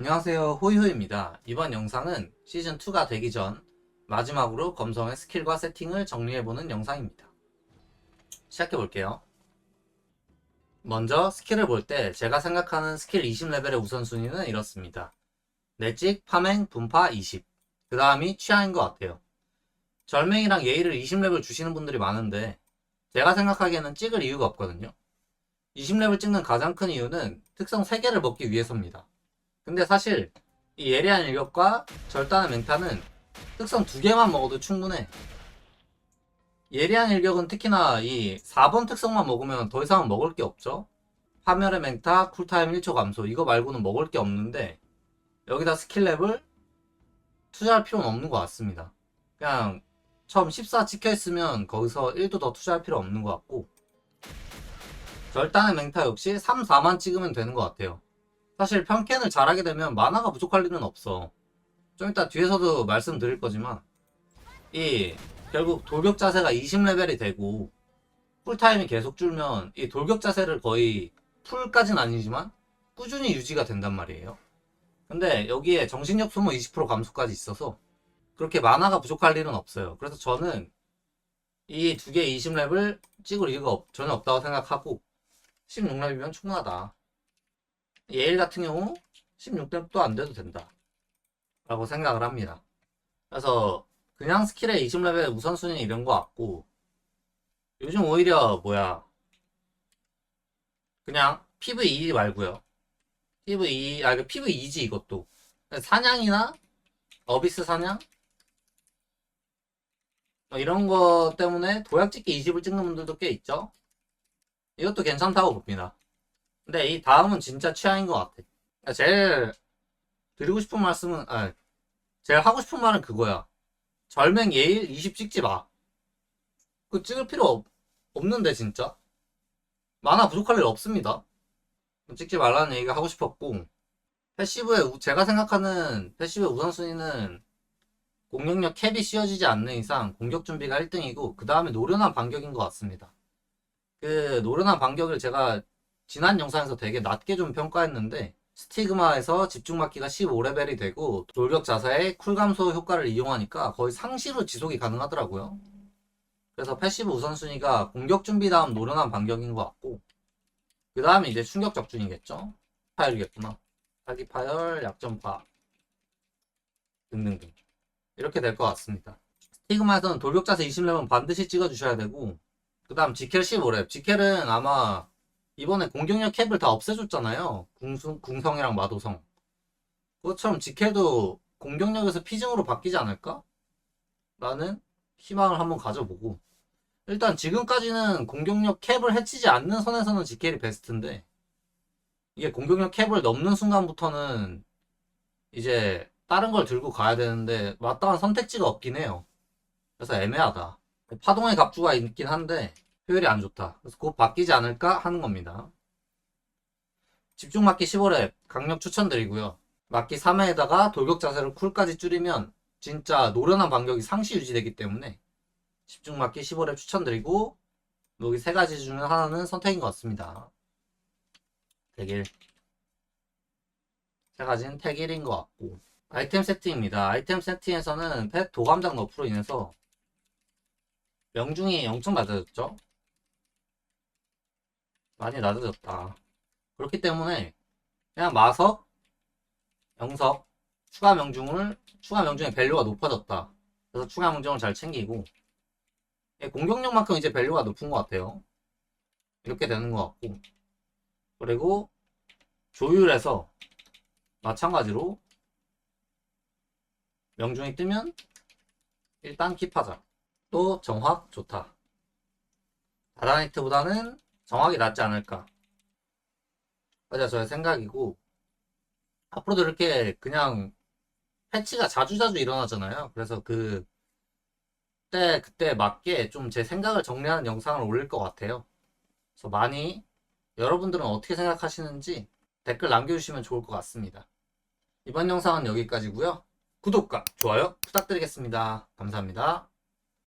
안녕하세요 호이호입니다 이번 영상은 시즌2가 되기 전 마지막으로 검성의 스킬과 세팅을 정리해보는 영상입니다 시작해볼게요 먼저 스킬을 볼 때 제가 생각하는 스킬 20레벨의 우선순위는 이렇습니다 내찍, 파맹, 분파 20. 그 다음이 취향인 것 같아요. 절맹이랑 예의를 20레벨 주시는 분들이 많은데, 제가 생각하기에는 찍을 이유가 없거든요. 20레벨 찍는 가장 큰 이유는 특성 3개를 먹기 위해서입니다. 근데 사실, 이 예리한 일격과 절단의 맹타는 특성 2개만 먹어도 충분해. 예리한 일격은 특히나 이 4번 특성만 먹으면 더 이상은 먹을 게 없죠. 파멸의 맹타, 쿨타임 1초 감소, 이거 말고는 먹을 게 없는데, 여기다 스킬랩을 투자할 필요는 없는 것 같습니다. 그냥 처음 14 찍혀 있으면 거기서 1도 더 투자할 필요 없는 것 같고 절단의 맹타 역시 3, 4만 찍으면 되는 것 같아요. 사실 평캔을 잘하게 되면 만화가 부족할 일은 없어. 좀 이따 뒤에서도 말씀드릴 거지만 이 결국 돌격 자세가 20레벨이 되고 풀타임이 계속 줄면 이 돌격 자세를 거의 풀까진 아니지만 꾸준히 유지가 된단 말이에요. 근데 여기에 정신력 소모 20% 감소까지 있어서 그렇게 만화가 부족할 일은 없어요. 그래서 저는 이 두 개 20렙을 찍을 이유가 없- 전혀 없다고 생각하고 16렙이면 충분하다. 예일 같은 경우 16렙도 안 돼도 된다. 라고 생각을 합니다. 그래서 그냥 스킬의 20렙의 우선순위 이런 거 같고 요즘 오히려 뭐야 그냥 PVE 말고요. PV, 아, 그 PV2지 이것도. 사냥이나 어비스 사냥? 뭐 이런 거 때문에 도약 찍기 20을 찍는 분들도 꽤 있죠? 이것도 괜찮다고 봅니다. 근데 이 다음은 진짜 취향인 것 같아. 그러니까 제일 드리고 싶은 말씀은, 아, 제일 하고 싶은 말은 그거야. 절맹 예일 20 찍지 마. 그 찍을 필요 없, 없는데, 진짜. 만화 부족할 일 없습니다. 찍지 말라는 얘기가 하고 싶었고 패시브의 우- 제가 생각하는 패시브의 우선순위는 공격력 캡이 씌워지지 않는 이상 공격 준비가 1등이고 그 다음에 노련한 반격인 것 같습니다. 그 노련한 반격을 제가 지난 영상에서 되게 낮게 좀 평가했는데 스티그마에서 집중맞기가 15레벨이 되고 돌격 자사의 쿨 감소 효과를 이용하니까 거의 상시로 지속이 가능하더라고요. 그래서 패시브 우선순위가 공격 준비 다음 노련한 반격인 것 같고 그 다음에 이제 충격 적중이겠죠? 파열이겠구나. 사기 파열, 약점 파 등등등 이렇게 될 것 같습니다. 스티그마에서는 돌격 자세 20렙은 반드시 찍어주셔야 되고 그 다음 지켈 15렙 지켈은 아마 이번에 공격력 캡을 다 없애줬잖아요. 궁수, 궁성이랑 마도성 그것처럼 지켈도 공격력에서 피증으로 바뀌지 않을까? 라는 희망을 한번 가져보고 일단 지금까지는 공격력 캡을 해치지 않는 선에서는 지켈이 베스트인데 이게 공격력 캡을 넘는 순간부터는 이제 다른 걸 들고 가야 되는데 마땅한 선택지가 없긴 해요. 그래서 애매하다. 파동의 갑주가 있긴 한데 효율이 안 좋다. 그래서 곧 바뀌지 않을까 하는 겁니다. 집중 맞기 15렙 강력 추천드리고요. 맞기 3회에다가 돌격 자세를 쿨까지 줄이면 진짜 노련한 반격이 상시 유지되기 때문에 집중 맞기 15렙 추천드리고 여기 세 가지 중에 하나는 선택인 것 같습니다. 택일 세 가지는 택일인 것 같고 아이템 세팅입니다. 아이템 세팅에서는 펫 도감장 너프로 인해서 명중이 엄청 낮아졌죠? 많이 낮아졌다. 그렇기 때문에 그냥 마석, 영석, 추가 명중을 추가 명중의 밸류가 높아졌다. 그래서 추가 명중을 잘 챙기고 예, 공격력만큼 이제 밸류가 높은 것 같아요. 이렇게 되는 것 같고. 그리고 조율해서 마찬가지로 명중이 뜨면 일단 킵하자. 또 정확 좋다. 다다나이트보다는 정확이 낫지 않을까. 맞아 저의 생각이고 앞으로도 이렇게 그냥 패치가 자주자주 일어나잖아요. 그래서 그 그때 그때 맞게 좀 제 생각을 정리하는 영상을 올릴 것 같아요. 그래서 많이 여러분들은 어떻게 생각하시는지 댓글 남겨주시면 좋을 것 같습니다. 이번 영상은 여기까지고요. 구독과 좋아요 부탁드리겠습니다. 감사합니다.